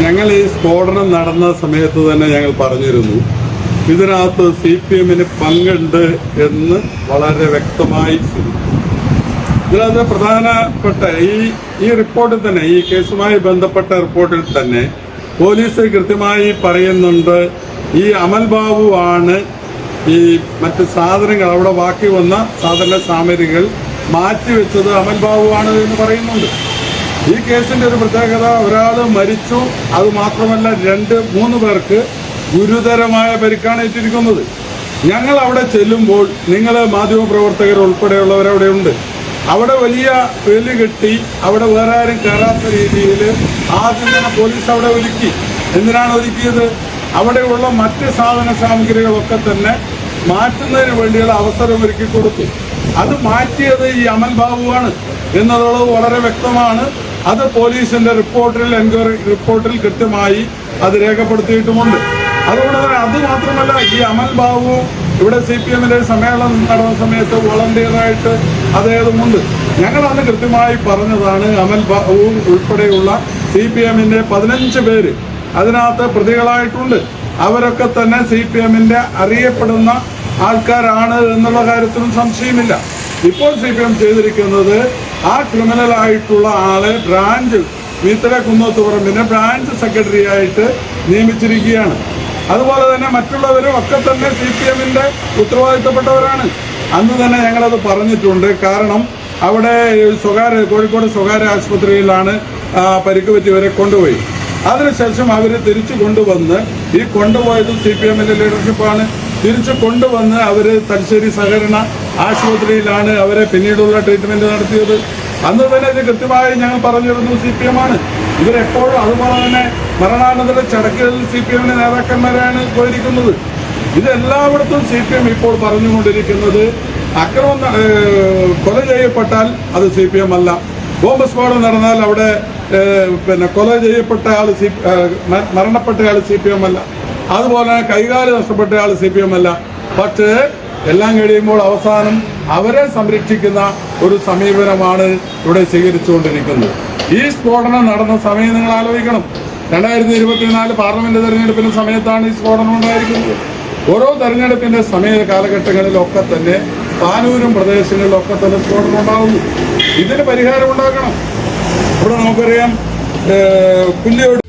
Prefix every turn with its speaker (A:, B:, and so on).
A: ഞങ്ങൾ ഈ സ്ഫോടനം നടന്ന സമയത്ത് തന്നെ ഞങ്ങൾ പറഞ്ഞിരുന്നു ഇതിനകത്ത് സി പി എമ്മിന് പങ്കുണ്ട് എന്ന് വളരെ വ്യക്തമായി. ഇതിനകത്ത് പ്രധാനപ്പെട്ട ഈ ഈ റിപ്പോർട്ടിൽ തന്നെ ഈ കേസുമായി ബന്ധപ്പെട്ട റിപ്പോർട്ടിൽ തന്നെ പോലീസ് കൃത്യമായി പറയുന്നുണ്ട് ഈ അമൽ ബാബു ആണ് ഈ മറ്റ് സാധനങ്ങൾ അവിടെ ബാക്കി വന്ന സാധന സാമഗ്രികൾ മാറ്റിവെച്ചത് അമൽ ബാബു ആണ് എന്ന് പറയുന്നുണ്ട് ഈ കേസിന്റെ ഒരു പ്രത്യേകത ഒരാൾ മരിച്ചു. അത് മാത്രമല്ല രണ്ട് മൂന്ന് പേർക്ക് ഗുരുതരമായ പരിക്കാണ് ഏറ്റിരിക്കുന്നത്. ഞങ്ങൾ അവിടെ ചെല്ലുമ്പോൾ നിങ്ങൾ മാധ്യമപ്രവർത്തകർ ഉൾപ്പെടെയുള്ളവർ അവിടെ ഉണ്ട് അവിടെ വലിയ വെല്ലു കെട്ടി അവിടെ വേറെ ആരും കയറാത്ത രീതിയിൽ ആദ്യം തന്നെ പോലീസ് അവിടെ ഒരുക്കി. എന്തിനാണ് ഒരുക്കിയത്? അവിടെയുള്ള മറ്റ് സാധന സാമഗ്രികളൊക്കെ തന്നെ മാറ്റുന്നതിന് വേണ്ടിയുള്ള അവസരം ഒരുക്കി കൊടുത്തു. അത് മാറ്റിയത് ഈ അമൽ ബാബുവാണ്. എന്നുള്ളത് വളരെ വ്യക്തമാണ്. അത് പോലീസിന്റെ റിപ്പോർട്ടിൽ എൻക്വയറി റിപ്പോർട്ടിൽ കൃത്യമായി അത് രേഖപ്പെടുത്തിയിട്ടുമുണ്ട്. അതുകൊണ്ട് തന്നെ അത് മാത്രമല്ല ഈ അമൽ ബാബു ഇവിടെ സി പി എമ്മിന്റെ സമ്മേളനം നടന്ന സമയത്ത് വോളണ്ടിയറായിട്ട് അദ്ദേഹമുണ്ട് ഞങ്ങൾ അന്ന് കൃത്യമായി പറഞ്ഞതാണ് അമൽ ബാബു ഉൾപ്പെടെയുള്ള സി പി എമ്മിന്റെ പതിനഞ്ച് പേര് അതിനകത്ത് പ്രതികളായിട്ടുണ്ട്. അവരൊക്കെ തന്നെ സി പി എമ്മിന്റെ അറിയപ്പെടുന്ന ആൾക്കാരാണ് എന്നുള്ള കാര്യത്തിലും സംശയമില്ല. ഇപ്പോൾ സി പി എം ചെയ്തിരിക്കുന്നത് ആ ക്രിമിനൽ ആയിട്ടുള്ള ആളെ ബ്രാഞ്ച് വീത്തല കുന്നോത്ത് പറമ്പിനെ ബ്രാഞ്ച് സെക്രട്ടറി ആയിട്ട് നിയമിച്ചിരിക്കുകയാണ്. അതുപോലെ തന്നെ മറ്റുള്ളവരും ഒക്കെ തന്നെ സി പി എമ്മിന്റെ ഉത്തരവാദിത്തപ്പെട്ടവരാണ്. അന്ന് തന്നെ ഞങ്ങളത് പറഞ്ഞിട്ടുണ്ട്. കാരണം അവിടെ സ്വകാര്യ കോഴിക്കോട് സ്വകാര്യ ആശുപത്രിയിലാണ് പരിക്ക് പറ്റിയവരെ കൊണ്ടുപോയി. അതിനുശേഷം അവർ തിരിച്ചു കൊണ്ടുവന്ന് ഈ കൊണ്ടുപോയത് സി പി എമ്മിന്റെ ലീഡർഷിപ്പാണ് തിരിച്ചു കൊണ്ടുവന്ന് അവർ തലശ്ശേരി സഹകരണ ആശുപത്രിയിലാണ് അവരെ പിന്നീടുള്ള ട്രീറ്റ്മെന്റ് നടത്തിയത്. അന്ന് തന്നെ ഇത് കൃത്യമായി ഞങ്ങൾ പറഞ്ഞിരുന്നു സി പി എം ആണ്. ഇവരെപ്പോഴും അതുപോലെ തന്നെ മരണാനന്തര ചടക്കുകളിൽ സി പി എമ്മിന്റെ നേതാക്കന്മാരാണ് പോയിരിക്കുന്നത്. ഇതെല്ലായിടത്തും സി പി എം ഇപ്പോൾ പറഞ്ഞുകൊണ്ടിരിക്കുന്നത്. അക്രമം കൊല ചെയ്യപ്പെട്ടാൽ അത് സി പി എം അല്ല. ബോംബ് സ്ഫോടനം നടന്നാൽ അവിടെ പിന്നെ കൊല ചെയ്യപ്പെട്ട ആൾ സി മരണപ്പെട്ട ആൾ സി പി എം അല്ല. അതുപോലെ കൈകാൽ നഷ്ടപ്പെട്ട ആൾ സി പി എം അല്ല. പക്ഷേ എല്ലാം കഴിയുമ്പോൾ അവസാനം അവരെ സംരക്ഷിക്കുന്ന ഒരു സമീപനമാണ് ഇവിടെ സ്വീകരിച്ചുകൊണ്ടിരിക്കുന്നത്. ഈ സ്ഫോടനം നടന്ന സമയം നിങ്ങൾ ആലോചിക്കണം. രണ്ടായിരത്തി ഇരുപത്തിനാല് പാർലമെന്റ് തെരഞ്ഞെടുപ്പിന്റെ സമയത്താണ് ഈ സ്ഫോടനം ഉണ്ടായിരിക്കുന്നത്. ഓരോ തെരഞ്ഞെടുപ്പിന്റെ സമയ കാലഘട്ടങ്ങളിലൊക്കെ തന്നെ പാനൂരും പ്രദേശങ്ങളിലൊക്കെ തന്നെ സ്ഫോടനം ഉണ്ടാകുന്നു ഇതിന് പരിഹാരം ഉണ്ടാക്കണം. ഇവിടെ നമുക്കറിയാം പുല്ലിയോട്